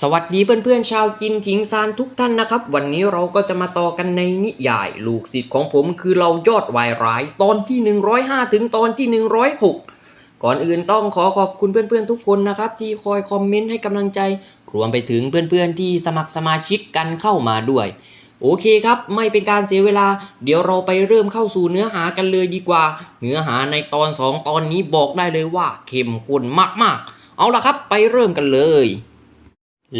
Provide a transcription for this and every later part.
สวัสดีเพื่อนๆชาวกินถิงซานทุกท่านนะครับ วันนี้เราก็จะมาต่อกันในนิยาย ลูกศิษย์ของผมคือเรายอดวายร้าย ตอนที่ 105 ถึงตอนที่ 106 ก่อนอื่นต้องขอขอบคุณเพื่อนๆทุกคนนะครับ ที่คอยคอมเมนต์ให้กำลังใจ รวมไปถึงเพื่อนๆที่สมัครสมาชิกกันเข้ามาด้วย โอเคครับ ไม่เป็นการเสียเวลา เดี๋ยวเราไปเริ่มเข้าสู่เนื้อหากันเลยดีกว่า เนื้อหาในตอน 2 ตอนนี้บอกได้เลยว่าเข้มข้นมากๆ เอาล่ะครับ ไปเริ่มกันเลย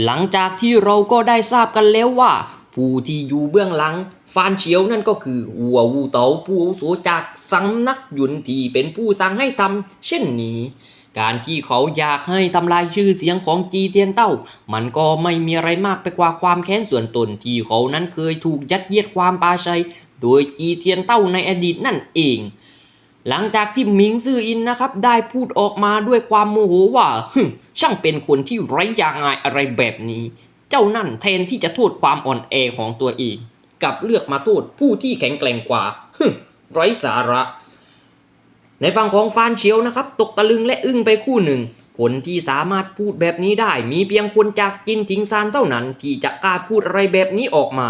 หลังจากที่เราก็ได้ทราบกันแล้วว่า ผู้ที่อยู่เบื้องหลัง ฟานเฉียวนั่นก็คืออัววูเตาผู้อาวุโสจากสำนักหยุนที่เป็นผู้สั่งให้ทำเช่นนี้ การที่เขาอยากให้ทำลายชื่อเสียงของจีเทียนเต้า มันก็ไม่มีอะไรมากไปกว่าความแค้นส่วนตนที่เขานั้นเคยถูกยัดเยียดความปาชัย โดยจีเทียนเต้าในอดีตนั่นเอง หลังจากที่หมิงซื่ออินนะครับได้พูดออกมาด้วยความโมโหว่าหึช่างเป็นคนที่ไร้ยางอายอะไรแบบนี้ เจ้านั่นแทนที่จะโทษความอ่อนแอของตัวเองกับเลือกมาโทษผู้ที่แข็งแกร่งกว่าหึไร้สาระ ในฝั่งของฟานเชียวนะครับ ตกตะลึงและอึ้งไปคู่หนึ่ง คนที่สามารถพูดแบบนี้ได้ มีเพียงคนจากจินทิงซานเท่านั้น ที่จะกล้าพูดอะไรแบบนี้ออกมา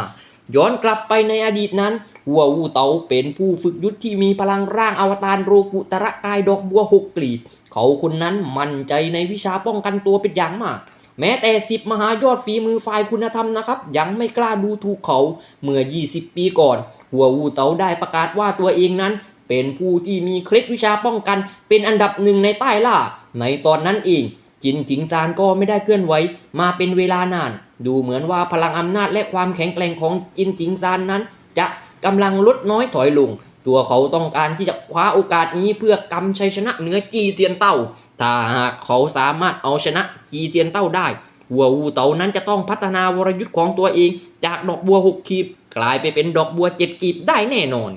ย้อนกลับไปในอดีตนั้นหัววูเตาเป็นผู้ฝึกยุทธที่มีพลังร่างอวตารโรกุตระกายดอกบัวหกกลีบ เขาคนนั้นมั่นใจในวิชาป้องกันตัวเป็นอย่างมาก แม้แต่สิบมหายอดฝีมือฝ่ายคุณธรรมนะครับ ยังไม่กล้าดูถูกเขาเมื่อ 20 ปีก่อน หัววูเตาได้ประกาศว่าตัวเองนั้น เป็นผู้ที่มีเคล็ดวิชาป้องกัน เป็นอันดับหนึ่งในใต้ล่าในตอนนั้นเอง จินจิงซานก็ไม่ได้เคลื่อนไหวมาเป็นเวลานาน ดูเหมือนว่าพลังอำนาจและความแข็งแกร่งของจินจิงซานนั้น จะกำลังลดน้อยถอยลง ตัวเขาต้องการที่จะคว้าโอกาสนี้เพื่อกำชัยชนะเหนือจีเทียนเต้า ถ้าหากเขาสามารถเอาชนะจีเทียนเต้าได้หัววูเตานั้นจะต้องพัฒนาวรยุทธ์ของตัวเอง จากดอกบัวหกกีบกลายไปเป็นดอกบัวเจ็ดกีบได้แน่นอน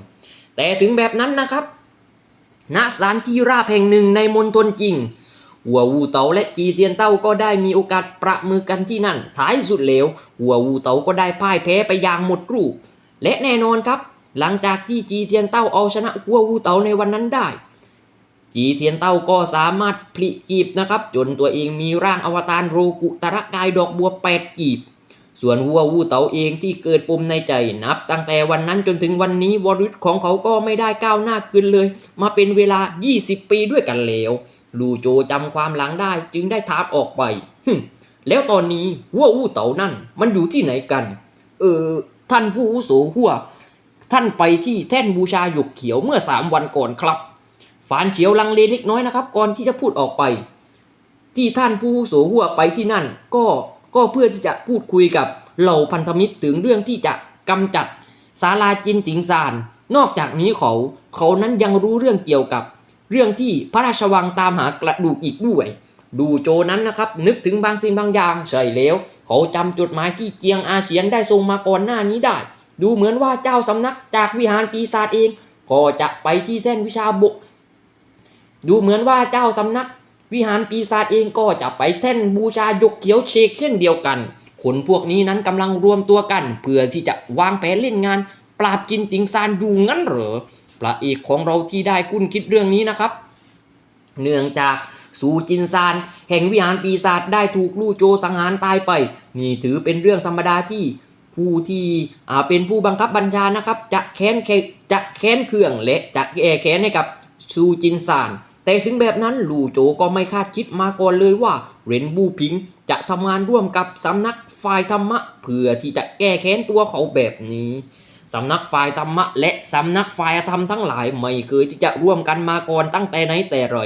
แต่ถึงแบบนั้นนะครับณสถานที่ราบแห่งหนึ่งในมณฑลจริง หัววูเตาและจีเทียนเต้าก็ได้มีโอกาสประมือกันที่นั่น ท้ายสุดแล้วหัววูเตาก็ได้พ่ายแพ้ไปอย่างหมดรูป และแน่นอนครับ หลังจากที่จีเทียนเต้าเอาชนะหัววูเตาในวันนั้นได้จีเทียนเต้าก็สามารถพลิกีบนะครับ จนตัวเองมีร่างอวตารโรกุตระกายดอกบัวแปดกีบ ส่วนหัววูเตาเองที่เกิดปมในใจนับ ตั้งแต่วันนั้นจนถึงวันนี้วรยุทธ์ของเขาก็ไม่ได้ก้าวหน้าขึ้นเลย มาเป็นเวลา 20 ปีด้วยกันแล้ว ลูโจจำความหลังได้จึงได้ถามออกไป แล้วตอนนี้หัววู้เต่านั่นมันอยู่ที่ไหนกัน เออ ท่านผู้อาวุโสหัว ท่านไปที่แท่นบูชาหยกเขียวเมื่อสามวันก่อนครับฟานเฉียวลังเลเล็กน้อยนะครับ ก่อนที่จะพูดออกไป ที่ท่านผู้อาวุโสหัวไปที่นั่น ก็ก็เพื่อที่จะพูดคุยกับเหล่าพันธมิตรถึงเรื่องที่จะกำจัดศาลาจินติงซาน นอกจากนี้เขา เขานั้นยังรู้เรื่องเกี่ยวกับ เรื่องที่พระราชวังตามหากระดูกอีกด้วย ดูโจนั้นนะครับ นึกถึงบางสิ่งบางอย่างใช่แล้ว เขาจำจดหมายที่เจียงอาเฉียนได้ส่งมาก่อนหน้านี้ได้ ดูเหมือนว่าเจ้าสำนักจากวิหารปีศาจเอง ก็จะไปที่แท่นวิชาบกดูเหมือนว่าเจ้าสำนัก วิหารปีศาจเองก็จะไปแท่นบูชายกเขียวเชกเช่นเดียวกันคนพวกนี้นั้นกำลังรวมตัวกัน เพื่อที่จะวางแผนเล่นงาน ปราบจินติงซานอยู่งั้นเหรอ พระเอกของเราที่ได้คุ้นคิดเรื่องนี้นะครับ เนื่องจากสูจินซาน แห่งวิหารปีศาจได้ถูกลู่โจสังหารตายไป นี่ถือเป็นเรื่องธรรมดาที่ผู้ที่เป็นผู้บังคับบัญชานะครับ จะแค้นแค้นจะแค้นเคืองและจะแก้แค้นให้กับซูจินซาน แต่ถึงแบบนั้นลู่โจก็ไม่คาดคิดมาก่อนเลยว่าเรนบูพิงจะทำงานร่วมกับสำนักฝ่ายธรรมะ เพื่อที่จะแก้แค้นตัวเขาแบบนี้ สำนักฝ่ายธรรมะและสำนักฝ่ายธรรมทั้งหลาย ไม่เคยที่จะร่วมกันมาก่อนตั้งแต่ไหนแต่ไร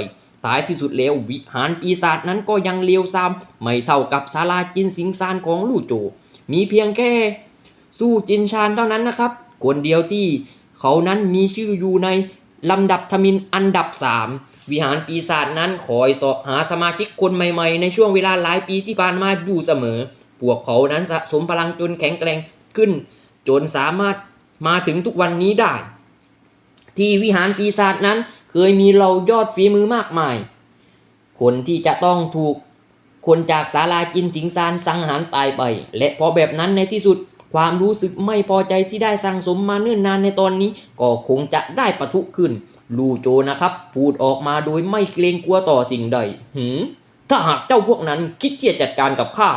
ท้ายที่สุดแล้ววิหารปีศาจนั้นก็ยังเลวทรามไม่เท่ากับศาลาจินสิงซานของลู่โจ มีเพียงแค่ สู้จินชานเท่านั้นนะครับ คนเดียวที่เขานั้นมีชื่ออยู่ในลำดับทมินอันดับ 3 วิหารปีศาจนั้นคอยสาะหาสมาชิกคนใหม่ๆ ในช่วงเวลาหลายปีที่ผ่านมาอยู่เสมอ พวกเขานั้นสะสมพลังจนแข็งแกร่งขึ้น จนสามารถ มาถึงทุกวันนี้ได้ ที่วิหารปีศาจนั้นเคยมีเรายอดฝีมือมากมาย คนที่จะต้องถูก คนจากศาลาจินถิงซานสังหารตายไป และพอแบบนั้นในที่สุดความรู้สึกไม่พอใจที่ได้สั่งสมมาเนิ่อนนานในตอนนี้ ก็คงจะได้ปะทุขึ้น ลูโจนะครับ พูดออกมาโดยไม่เกรงกลัวต่อสิ่งใด หืมถ้าหากเจ้าพวกนั้นคิดที่จะจัดการกับข้า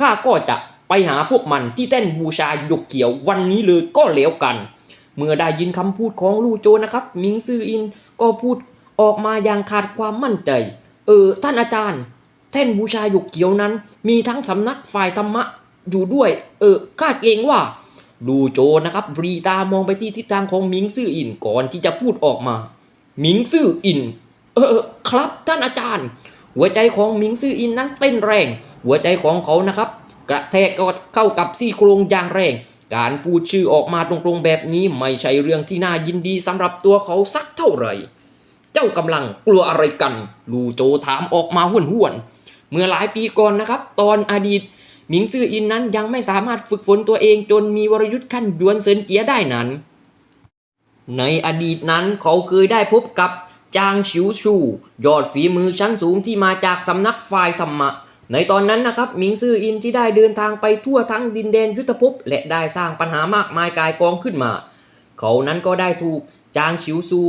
ข้าก็จะ ไปหาพวกมันที่เต้นบูชาหยกเขียววันนี้เลยก็แล้วกัน เมื่อได้ยินคำพูดของลู่โจนะครับ มิงซืออินก็พูดออกมาอย่างขาดความมั่นใจ เออท่านอาจารย์แท่นบูชาหยกเขียวนั้น มีทั้งสำนักฝ่ายธรรมะอยู่ด้วย เออข้าเกรงว่าลู่โจนะครับบรีตามองไปที่ทิศทางของมิงซื่ออินก่อนที่จะพูดออกมา มิงซื่ออิน เออครับท่านอาจารย์ หัวใจของมิงซื่ออินนั้นเต้นแรง หัวใจของเขานะครับ กระแทกก็เข้ากับซี่โครงอย่างแรง การพูดชื่อออกมาตรงๆแบบนี้ไม่ใช่เรื่องที่น่ายินดีสำหรับตัวเขาสักเท่าไหร่ เจ้ากำลังกลัวอะไรกัน ลูโจถามออกมาห้วนห้วนๆเมื่อหลายปีก่อนนะครับ ตอนอดีตหมิงซื่ออินนั้นยังไม่สามารถฝึกฝนตัวเองจนมีวรยุทธ์ขั้นดวนเซินเจียได้นั้น ในอดีตนั้นเขาเคยได้พบกับจางชิวชู ยอดฝีมือชั้นสูงที่มาจากสำนักฝ่ายธรรมะ ในตอนนั้นนะครับหมิงซื่ออินที่ได้เดินทางไปทั่วทั้งดินแดนยุทธภพและได้สร้างปัญหามากมายกายกองขึ้นมา เขานั้นก็ได้ถูกจางชิวซู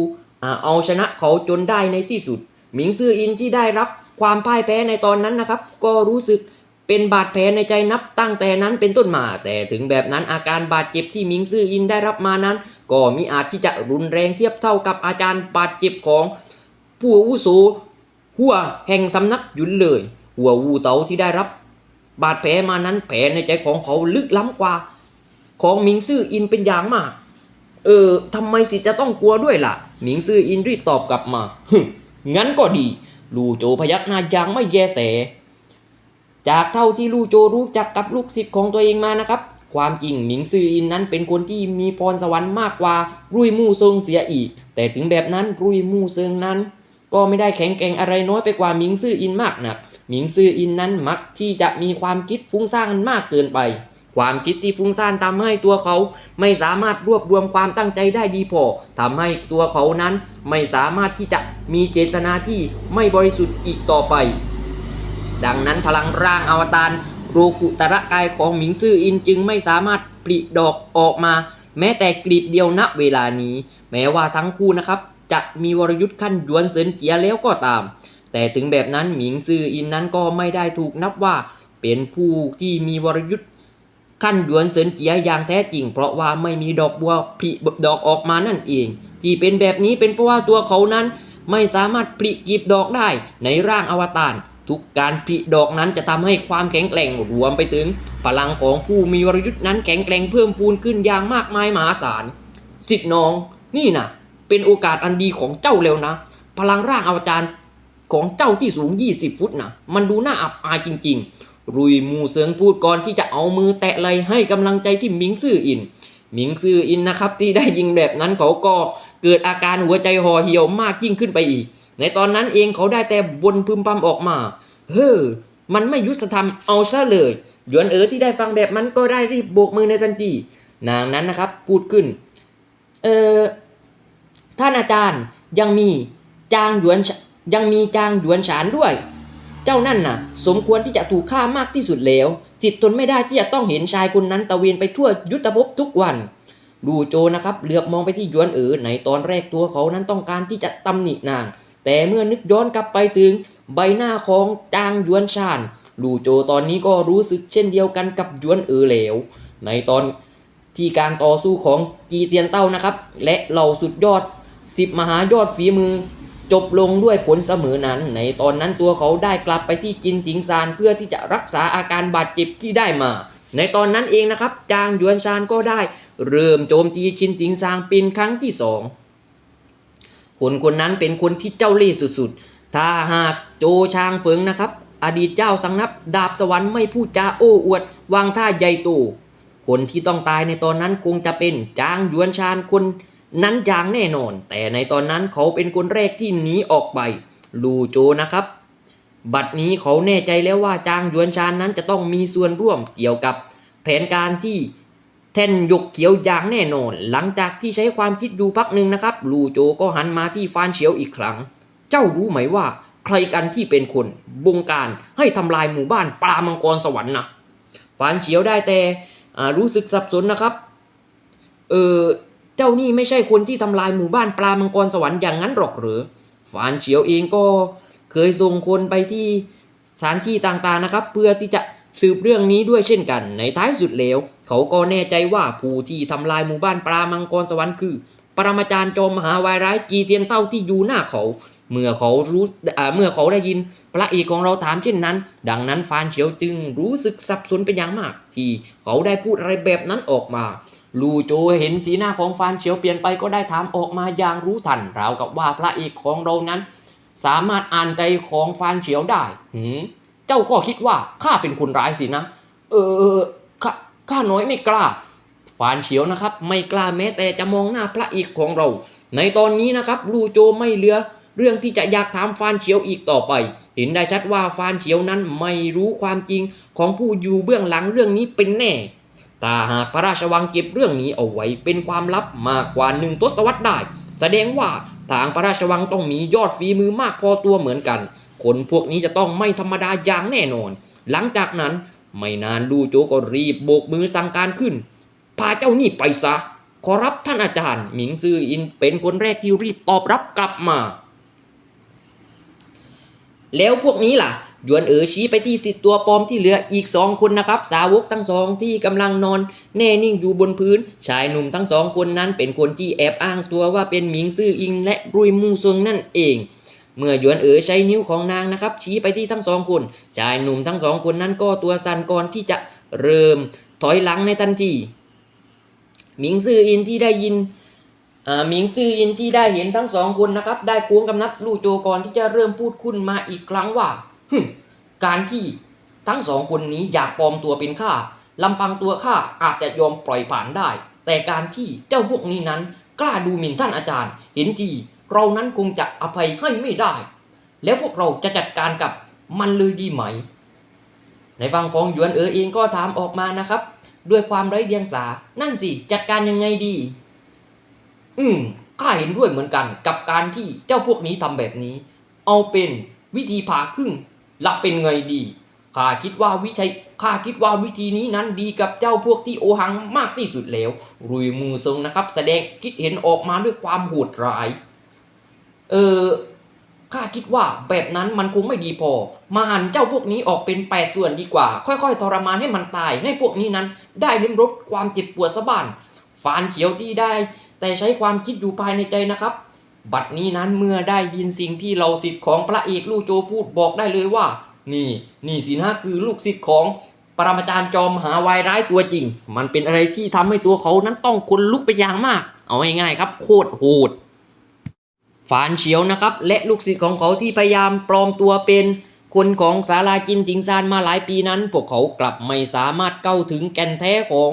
เอาชนะเขาจนได้ในที่สุดหมิงซื่ออินที่ได้รับความพ่ายแพ้ในตอนนั้นนะครับ ก็รู้สึกเป็นบาดแผลในใจนับตั้งแต่นั้นเป็นต้นมา แต่ถึงแบบนั้นอาการบาดเจ็บที่หมิงซื่ออินได้รับมานั้น ก็มีอาจที่จะรุนแรงเทียบเท่ากับอาการบาดเจ็บของผู้อาวุโสหัวแห่งสำนักหยุนเลย หัววูเตาที่ได้รับ บาดแผลมานั้นแผลในใจของเขาลึกล้ำกว่า ของหมิงซื่ออินเป็นอย่างมาก เออทำไมสิจะต้องกลัวด้วยล่ะ หมิงซื่ออินรีบตอบกลับมาฮึงั้นก็ดี ลู่โจพยักหน้าอย่างไม่แยแส จากเท่าที่ลู่โจรู้จักกับลูกศิษย์ของตัวเองมานะครับ ความจริงหมิงซื่ออินนั้นเป็นคนที่มีพรสวรรค์มากกว่า รุยมู่เซิงเสียอีก แต่ถึงแบบนั้นรุยมู่เซิงนั้น ก็ไม่ได้แข็งแกร่งอะไรน้อยไปกว่าหมิงซื่ออินมากนักหมิงซื่ออินนั้นมักที่จะมีความคิดฟุ้งซ่านมากเกินไป ความคิดที่ฟุ้งซ่านทำให้ตัวเขา ไม่สามารถรวบรวมความตั้งใจได้ดีพอทำให้ตัวเขานั้นไม่สามารถที่จะมีเจตนาที่ไม่บริสุทธิ์อีกต่อไป ดังนั้นพลังร่างอวตารโรกุตระกายของหมิงซื่ออินจึงไม่สามารถปลิดอกออกมา แม้แต่กลีบเดียวณเวลานี้ แม้ว่าทั้งคู่นะครับ จะมีวรยุทธ์ขั้นยวนเซินเจียแล้วก็ตาม แต่ถึงแบบนั้นหมิงซื่ออินนั้นก็ไม่ได้ถูกนับว่า เป็นผู้ที่มีวรยุทธ์ขั้นยวนเซินเจียอย่างแท้จริง เพราะว่าไม่มีดอกบัวผลิดอกออกมานั่นเอง ที่เป็นแบบนี้เป็นเพราะว่าตัวเขานั้น ไม่สามารถผลิกีบดอกได้ในร่างอวตารทุกการผลิดอกนั้นจะทำให้ความแข็งแกร่งรวมไปถึงพลังของผู้มีวรยุทธ์นั้นแข็งแกร่งเพิ่มพูนขึ้นอย่างมากมายมหาศาลสิทธิ์น้อง นี่นะ เป็นโอกาสอันดีของเจ้าแล้วนะ พลังร่างอวตารของเจ้าที่สูง 20 ฟุตนะมันดูน่าอับอายจริง ๆ รุยมูเซิงพูดก่อนที่จะเอามือแตะไหลให้กำลังใจที่หมิงซื่ออินหมิงซื่ออินนะครับที่ได้ยิงแบบนั้นเขาก็เกิดอาการหัวใจห่อเหี่ยวมากยิ่งขึ้นไปอีก ในตอนนั้นเองเขาได้แต่บนพึมพำออกมา เฮ้อ มันไม่ยุติธรรมเอาซะเลยหยวนเอ๋อที่ได้ฟังแบบนั้นก็ได้รีบโบกมือในทันทีนางนั้นนะครับพูดขึ้น เออ ท่านอาจารย์ยังมีจางหยวนยังมีจางหยวนฉานด้วย เจ้านั่นน่ะ สมควรที่จะถูกฆ่ามากที่สุดแล้ว จิตทนไม่ได้ที่จะต้องเห็นชายคนนั้นตะเวนไปทั่วยุทธภพทุกวัน ดูโจนะครับเหลือบมองไปที่หยวนเอ๋อในตอนแรกตัวเขานั้นต้องการที่จะตำหนินาง แต่เมื่อนึกย้อนกลับไปถึงใบหน้าของจางหยวนชานลูโจตอนนี้ก็รู้สึกเช่นเดียวกันกับหยวนเอ๋อเหลว ในตอนที่การต่อสู้ของจีเตียนเต้านะครับ และเหล่าสุดยอด สิบมหายอดฝีมือ จบลงด้วยผลเสมอนั้น ในตอนนั้นตัวเขาได้กลับไปที่จินถิงซานเพื่อที่จะรักษาอาการบาดเจ็บที่ได้มา ในตอนนั้นเองนะครับ จางหยวนชานก็ได้ เริ่มโจมตีชินถิงซานเป็นครั้งที่สองคนคนนั้นเป็นคนที่เจ้าเล่ห์สุดๆ ถ้าหากโจชางเฟิงนะครับ อดีตเจ้าสังนับดาบสวรรค์ไม่พูดจาโอ้อวด วางท่าใหญ่โตคนที่ต้องตายในตอนนั้นคงจะเป็นจางหยวนชานคน นั้นอย่างแน่นอน แต่ในตอนนั้นเขาเป็นคนแรกที่หนีออกไป ลูโจนะครับ บัดนี้เขาแน่ใจแล้วว่าจางยวนชานนั้นจะต้องมีส่วนร่วมเกี่ยวกับ แผนการที่แท่นหยกเขียวอย่างแน่นอน หลังจากที่ใช้ความคิดอยู่พักหนึ่งนะครับ ลูโจก็หันมาที่ฟานเฉียวอีกครั้ง เจ้ารู้ไหมว่าใครกันที่เป็นคนบงการให้ทำลายหมู่บ้านปลามังกรสวรรค์นะฟานเฉียวได้แต่รู้สึกสับสนนะครับ เออ เจ้านี่ไม่ใช่คนที่ทำลายหมู่บ้านปลามังกรสวรรค์อย่างนั้นหรอกหรือฟานเฉียวเองก็เคยส่งคนไปที่สถานที่ต่างๆนะครับ เพื่อที่จะสืบเรื่องนี้ด้วยเช่นกัน ในท้ายสุดแล้ว เขาก็แน่ใจว่าผู้ที่ทำลายหมู่บ้านปลามังกรสวรรค์คือ ปรมาจารย์จอมมหาวายร้ายจีเตียนเต้าที่อยู่หน้าเขา เมื่อเขารู้เมื่อเขาได้ยิน พระเอกของเราถามเช่นนั้น ดังนั้นฟานเฉียวจึงรู้สึกสับสนเป็นอย่างมาก ที่เขาได้พูดอะไรแบบนั้นออกมา ลู่โจเห็นสีหน้าของฟานเฉียวเปลี่ยนไปก็ได้ถามออกมาอย่างรู้ทันราวกับว่าพระเอกของเรานั้น สามารถอ่านใจของฟานเฉียวได้หืมเจ้าก็คิดว่าข้าเป็นคนร้ายสินะ เออข้าข้าน้อยไม่กล้า ฟานเฉียวนะครับ ไม่กล้าแม้แต่จะมองหน้าพระเอกของเรา ในตอนนี้นะครับลู่โจไม่เหลือเรื่องที่จะอยากถามฟานเฉียวอีกต่อไป เห็นได้ชัดว่าฟานเฉียวนั้นไม่รู้ความจริงของผู้อยู่เบื้องหลังเรื่องนี้เป็นแน่ แต่หากพระราชวังเก็บเรื่องนี้เอาไว้เป็นความลับมากกว่าหนึ่งทศวรรษได้ แสดงว่าทางพระราชวังต้องมียอดฝีมือมากพอตัวเหมือนกัน คนพวกนี้จะต้องไม่ธรรมดาอย่างแน่นอน หลังจากนั้นไม่นานลูโจก็รีบโบกมือสั่งการขึ้น พาเจ้านี่ไปซะ ขอรับท่านอาจารย์ หมิงซืออินเป็นคนแรกที่รีบตอบรับกลับมา แล้วพวกนี้ล่ะ ยวนเอ๋อชี้ไปที่สิทธิ์ตัวปลอมที่เหลืออีกสองคนนะครับ สาวกทั้งสองที่กำลังนอน แน่นิ่งอยู่บนพื้น ชายหนุ่มทั้งสองคนนั้นเป็นคนที่แอบอ้างตัวว่าเป็นหมิงซื่ออิง และรุยมูซงนั่นเองเมื่อหยวนเอ๋อใช้นิ้วของนางนะครับ ชี้ไปที่ทั้งสองคน ชายหนุ่มทั้งสองคนนั้นก็ตัวสั่นก่อนที่จะเริ่มถอยหลังในทันทีหมิงซื่ออินที่ได้ยินหมิงซื่ออินที่ได้เห็นทั้งสองคนนะครับ ได้ควงกำนับลู่โจก่อนที่จะเริ่มพูดขึ้นมาอีกครั้งว่า การที่ทั้งสองคนนี้อยากปลอมตัวเป็นข้าลำพังตัวข้าอาจจะยอมปล่อยผ่านได้ แต่การที่เจ้าพวกนี้นั้น กล้าดูหมิ่นท่านอาจารย์ เห็นทีเรานั้นคงจะอภัยให้ไม่ได้ แล้วพวกเราจะจัดการกับมันเลยดีไหม ในฝั่งของหยวนเออเองก็ถามออกมานะครับ ด้วยความไร้เดียงสา นั่นสิ จัดการยังไงดี อืมข้าเห็นด้วยเหมือนกันกับการที่เจ้าพวกนี้ทำแบบนี้ เอาเป็นวิธีผ่าครึ่ง ลับเป็นไงดีข้าคิดว่าวิธีข้าคิดว่าวิธีนี้นั้นดีกับเจ้าพวกที่โอหังมากที่สุดแล้วรุยมูทรงนะครับ แสดงคิดเห็นออกมาด้วยความโหดร้าย เออข้าคิดว่าแบบนั้นมันคงไม่ดีพอ มาหันเจ้าพวกนี้ออกเป็นแปดส่วนดีกว่า ค่อยๆ ทรมานให้มันตาย ให้พวกนี้นั้น ได้ลิ้มรสความเจ็บปวดสะบ้านฟานเขียวที่ได้ แต่ใช้ความคิดอยู่ภายในใจนะครับ บัดนี้นั้นเมื่อได้ยินสิ่งที่เราสิทธิ์ของพระเอกลู่โจพูดบอกได้เลยว่า นี่นี่สินะคือลูกศิษย์ของปรมาจารย์จอมหาวายร้ายตัวจริง มันเป็นอะไรที่ทำให้ตัวเขานั้นต้องคนลุกไปอย่างมาก เอาง่ายๆครับ โคตรโหดฟานเฉียวนะครับ และลูกศิษย์ของเขาที่พยายามปลอมตัวเป็นคนของศาลาจินติงซานมาหลายปีนั้น พวกเขากลับไม่สามารถเข้าถึงแก่นแท้ของ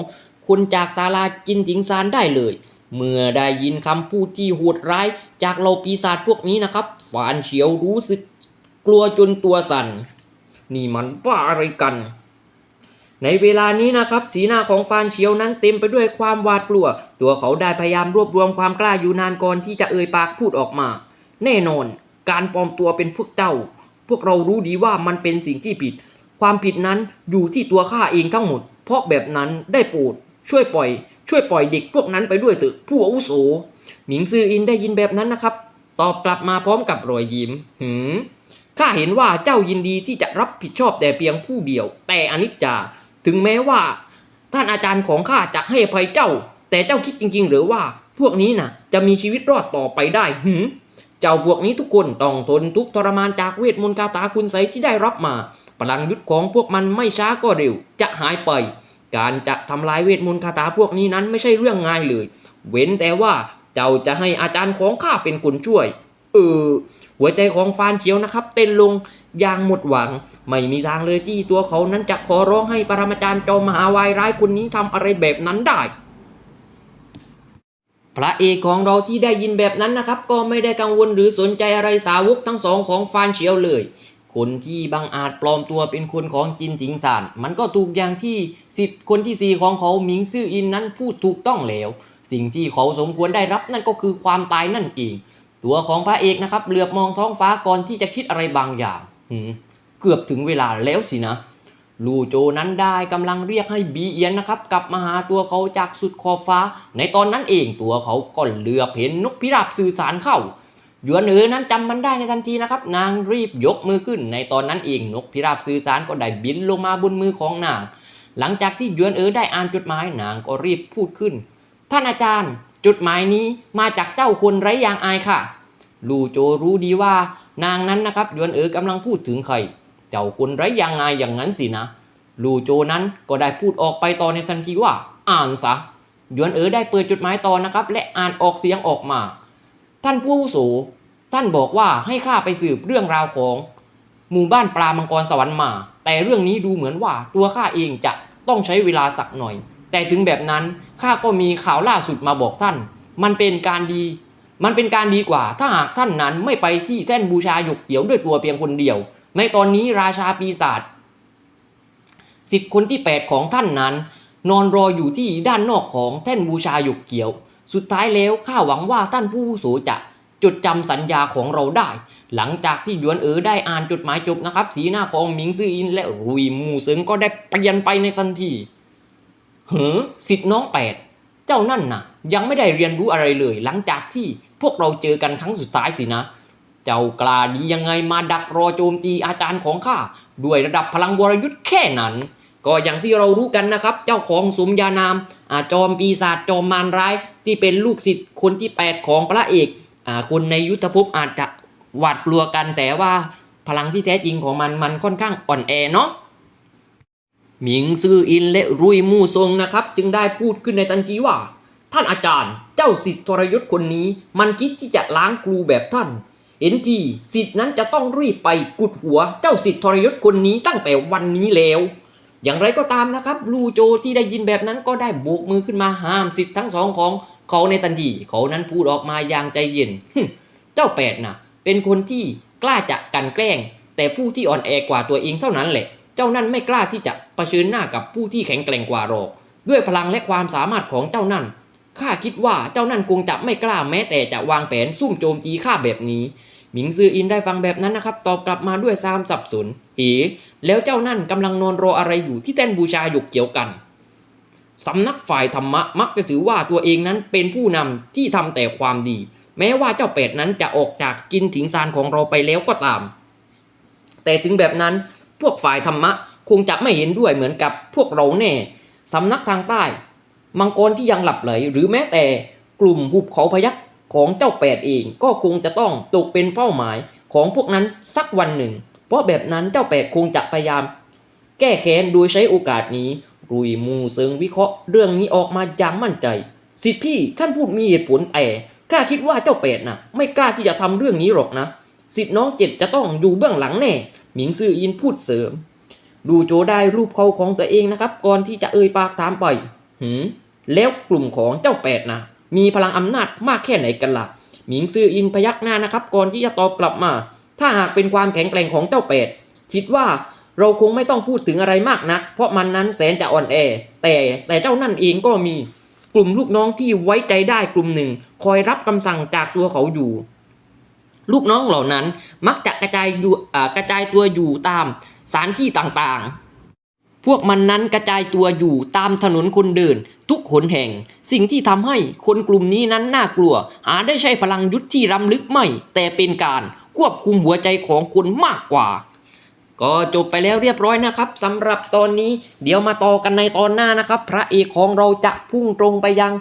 คนจากศาลาจินติงซานได้เลย เมื่อได้ยินคำพูดที่โหดร้ายจากเหล่าปีศาจพวกนี้นะครับฟานเฉียวรู้สึกกลัวจนตัวสั่น นี่มันบ้าอะไรกัน ในเวลานี้นะครับ สีหน้าของฟานเฉียวนั้นเต็มไปด้วยความหวาดกลัว ตัวเขาได้พยายามรวบรวมความกล้าอยู่นานก่อนที่จะเอ่ยปากพูดออกมา แน่นอน การปลอมตัวเป็นพวกเจ้า พวกเรารู้ดีว่ามันเป็นสิ่งที่ผิด ความผิดนั้นอยู่ที่ตัวข้าเองทั้งหมด เพราะแบบนั้นได้โปรดช่วยปล่อย ช่วยปล่อยเด็กพวกนั้นไปด้วยเถอะผู้อาวุโส หมิงซืออินได้ยินแบบนั้นนะครับ ตอบกลับมาพร้อมกับรอยยิ้มหืมข้าเห็นว่าเจ้ายินดีที่จะรับผิดชอบแต่เพียงผู้เดียว แต่อนิจจา ถึงแม้ว่า ท่านอาจารย์ของข้าจะให้อภัยเจ้า แต่เจ้าคิดจริง ๆ หรือว่าพวกนี้น่ะ จะมีชีวิตรอดต่อไปได้หืมเจ้าพวกนี้ทุกคนต้องทนทุกทรมานจากเวทมนต์คาถาคุณไสยที่ได้รับมาพลังยุทธของพวกมันไม่ช้าก็เร็ว จะหายไป การจะทำลายเวทมนต์คาถาพวกนี้นั้นไม่ใช่เรื่องง่ายเลย เว้นแต่ว่าเจ้าจะให้อาจารย์ของข้าเป็นคนช่วย เออ หัวใจของฟานเฉียวนะครับ เต้นลงอย่างหมดหวัง ไม่มีทางเลยที่ตัวเขานั้นจะขอร้องให้ปรมาจารย์จอมมหาวายร้ายคนนี้ทำอะไรแบบนั้นได้พระเอกของเราที่ได้ยินแบบนั้นนะครับ ก็ไม่ได้กังวลหรือสนใจอะไรสาวกทั้งสองของฟานเฉียวเลย คนที่บังอาจปลอมตัวเป็นคนของจินจิงซานมันก็ถูกอย่างที่สิทธิ์คนที่สี่ของเขาหมิงซื่ออินนั้นพูดถูกต้องแล้ว สิ่งที่เขาสมควรได้รับนั่นก็คือความตายนั่นเอง ตัวของพระเอกนะครับเหลือบมองท้องฟ้าก่อนที่จะคิดอะไรบางอย่างเกือบถึงเวลาแล้วสินะลูโจนั้นได้กำลังเรียกให้บีเอียนนะครับกลับมาหาตัวเขาจากสุดขอบฟ้า ในตอนนั้นเองตัวเขาก็เหลือบเห็นนกพิราบสื่อสารเข้า หยวนเอ๋อนั้นจำมันได้ในทันทีนะครับ นางรีบยกมือขึ้น ในตอนนั้นเองนกพิราบสื่อสารก็ได้บินลงมาบนมือของนาง หลังจากที่หยวนเอ๋อได้อ่านจดหมายนางก็รีบพูดขึ้น ท่านอาจารย์ จดหมายนี้มาจากเจ้าคนไร้ยางอายค่ะ ลู่โจรู้ดีว่านางนั้นนะครับหยวนเอ๋อกำลังพูดถึงใคร เจ้าคนไร้ยางอายอย่างนั้นสินะ ลู่โจนั้นก็ได้พูดออกไปต่อในทันทีว่า อ่านซะหยวนเอ๋อได้เปิดจดหมายต่อนะครับ และอ่านออกเสียงออกมา ท่านผู้อาวุโส ท่านบอกว่าให้ข้าไปสืบเรื่องราวของหมู่บ้านปลามังกรสวรรค์มา แต่เรื่องนี้ดูเหมือนว่าตัวข้าเองจะต้องใช้เวลาสักหน่อย แต่ถึงแบบนั้นข้าก็มีข่าวล่าสุดมาบอกท่าน มันเป็นการดี มันเป็นการดีกว่า ถ้าหากท่านนั้นไม่ไปที่แท่นบูชาหยกเขียวด้วยตัวเพียงคนเดียว ในตอนนี้ราชาปีศาจสิทธิ์คนที่ 8 ของท่านนั้น นอนรออยู่ที่ด้านนอกของแท่นบูชาหยกเขียว สุดท้ายแล้วข้าหวังว่าท่านผู้โสจะ จดจำสัญญาของเราได้ หลังจากที่หยวนเอ๋อได้อ่านจดหมายจบนะครับ สีหน้าของหมิงซื่ออินและรุยมูเซิงก็ได้เปลี่ยนไปในทันทีเฮ้อสิทธิ์น้องแปดเจ้านั่นนะยังไม่ได้เรียนรู้อะไรเลย หลังจากที่พวกเราเจอกันครั้งสุดท้ายสินะ เจ้ากล้าดียังไงมาดักรอโจมตีอาจารย์ของข้าด้วยระดับพลังวรยุทธ์แค่นั้น ก็อย่างที่เรารู้กันนะครับ เจ้าของสมญานามอาจอมปีศาจจอมมารร้ายที่เป็นลูกศิษย์คนที่ 8 ของพระเอก คนในยุทธภพอาจจะหวาดกลัวกันแต่ว่าพลังที่แท้จริงของมันมันค่อนข้างอ่อนแอเนาะหมิงซื่ออินและรุยมู่ซงนะครับ จึงได้พูดขึ้นในทันทีว่า ท่านอาจารย์เจ้าสิทธิทรยศคนนี้ มันคิดที่จะล้างครูแบบท่าน เห็นทีสิทธินั้นจะต้องรีบไปกุดหัวเจ้าสิทธิทรยศคนนี้ตั้งแต่วันนี้แล้ว อย่างไรก็ตามนะครับ ลูโจที่ได้ยินแบบนั้นก็ได้โบกมือขึ้นมาห้ามสิทธิ์ทั้งสองของ เขาในทันทีเขานั้นพูดออกมาอย่างใจเย็น เจ้าแปดน่ะ เป็นคนที่กล้าจะกันแกล้ง แต่ผู้ที่อ่อนแอกว่าตัวเองเท่านั้นแหละ เจ้านั่นไม่กล้าที่จะเผชิญหน้ากับผู้ที่แข็งแกร่งกว่าหรอก ด้วยพลังและความสามารถของเจ้านั่น ข้าคิดว่าเจ้านั่นคงจะไม่กล้าแม้แต่จะวางแผนซุ่มโจมตีข้าแบบนี้ หมิงซืออินได้ฟังแบบนั้นนะครับ ตอบกลับมาด้วยซามสับสน เอ๋ แล้วเจ้านั่นกำลังนอนรออะไรอยู่ที่แท่นบูชาหยกเกี่ยวกัน สำนักฝ่ายธรรมะมักจะถือว่าตัวเองนั้นเป็นผู้นำที่ทำแต่ความดี แม้ว่าเจ้าเป็ดนั้นจะออกจากกินถิงซานของเราไปแล้วก็ตาม แต่ถึงแบบนั้นพวกฝ่ายธรรมะคงจะไม่เห็นด้วยเหมือนกับพวกเราแน่สำนักทางใต้ มังกรที่ยังหลับไหล หรือแม้แต่กลุ่มหุบเขาพยักของเจ้าแปดเองก็คงจะต้องตกเป็นเป้าหมายของพวกนั้นสักวันหนึ่ง เพราะแบบนั้นเจ้าแปดคงจะพยายาม แก้แค้นโดยใช้โอกาสนี้ รุยมูเซิงวิเคราะห์เรื่องนี้ออกมาอย่างมั่นใจ สิทธิพี่ท่านพูดมีเหตุผลแต่ข้าคิดว่าเจ้าเป็ดน่ะไม่กล้าที่จะทำเรื่องนี้หรอกนะ สิทธิน้องเจ็ดจะต้องอยู่เบื้องหลังแน่ หมิงซื่ออินพูดเสริม ดูโจได้รูปเขาของตัวเองนะครับ ก่อนที่จะเอ่ยปากถามไปหืมแล้วกลุ่มของเจ้าเป็ดนะมีพลังอำนาจมากแค่ไหนกันล่ะ หมิงซื่ออินพยักหน้านะครับ ก่อนที่จะตอบกลับมา ถ้าหากเป็นความแข็งแกร่งของเจ้าเป็ดสิทธิว่า เราคงไม่ต้องพูดถึงอะไรมากนัก เพราะมันนั้นแสนจะอ่อนแอ แต่แต่เจ้านั่นเองก็มีกลุ่มลูกน้องที่ไว้ใจได้กลุ่มหนึ่ง คอยรับคำสั่งจากตัวเขาอยู่ ลูกน้องเหล่านั้นมักจะกระจายอยู่กระจายตัวอยู่ตามสถานที่ต่างๆ พวกมันนั้นกระจายตัวอยู่ตามถนนคนเดิน ทุกหนแห่ง สิ่งที่ทำให้คนกลุ่มนี้นั้นน่ากลัว หาได้ใช้พลังยุทธที่รำลึกไม่ แต่เป็นการควบคุมหัวใจของคนมากกว่า ก็จบไปแล้วเรียบร้อยนะครับสำหรับตอนนี้เดี๋ยวมาต่อกันในตอนหน้านะครับ พระเอกของเราจะพุ่งตรงไปยัง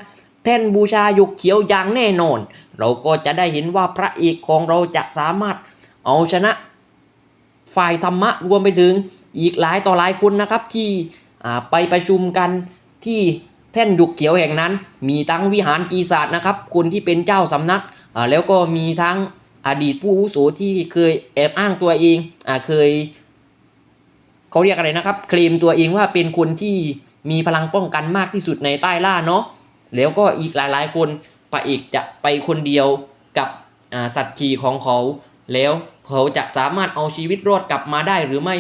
แท่นบูชาหยกเขียวอย่างแน่นอน เราก็จะได้เห็นว่าพระเอกของเราจะสามารถเอาชนะฝ่ายธรรมะรวมไปถึงอีกหลายต่อหลายคนนะครับที่ไปประชุมกันที่แท่นหยกเขียวแห่งนั้น มีทั้งวิหารปีศาจนะครับ คนที่เป็นเจ้าสำนักแล้วก็มีทั้งอดีตผู้อุโสที่เคยแอบอ้างตัวเองอเคย เขาเรียกอะไรนะครับ เคลมตัวเองว่าเป็นคนที่มีพลังป้องกันมากที่สุดในใต้ล่าเนาะแล้วก็อีกหลายๆ คนพระเอกจะไปคนเดียวกับสัตว์ขี่ของเขา แล้วเขาจะสามารถเอาชีวิตรอดกลับมาได้หรือไม่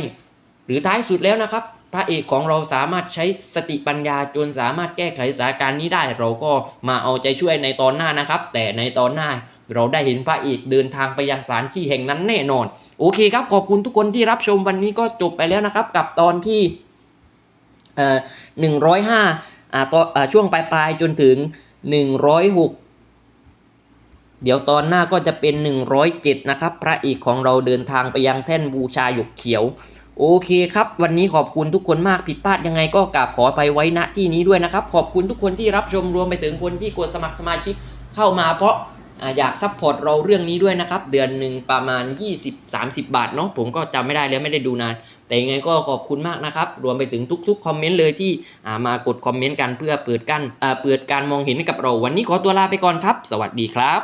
หรือท้ายสุดแล้วนะครับ พระเอกของเราสามารถใช้สติปัญญาจนสามารถแก้ไขสถานการณ์นี้ได้ เราก็มาเอาใจช่วยในตอนหน้านะครับ แต่ในตอนหน้า เราได้เห็นพระเอกเดินทางไปยังสถานที่แห่งนั้นแน่นอน โอเคครับขอบคุณทุกคนที่รับชมวันนี้ก็จบไปแล้วนะครับ กับตอนที่เอ่อหนึ่งร้อยห้าอ่าต่ออ่าช่วงปลายปลายๆจนถึงหนึ่งร้อยหกเดี๋ยวตอนหน้าก็จะเป็น 107 นะครับ พระเอกของเราเดินทางไปยังแท่นบูชาหยกเขียว โอเคครับ วันนี้ขอบคุณทุกคนมากผิดพลาดยังไงก็กราบขอไปไว้ณที่นี้ด้วยนะครับ ขอบคุณทุกคนที่รับชมรวมไปถึงคนที่กดสมัครสมาชิกเข้ามาเพราะ อยากซัพพอร์ตเราเรื่องนี้ด้วยนะครับ เดือนหนึ่งประมาณ 20-30 บาทเนาะผมก็จำไม่ได้แล้วไม่ได้ดูนาน แต่ยังไงก็ขอบคุณมากนะครับ รวมไปถึงทุกๆคอมเมนต์เลยที่มากดคอมเมนต์กันเพื่อเปิดกันเปิดการมองเห็นให้กับเรา วันนี้ขอตัวลาไปก่อนครับ สวัสดีครับ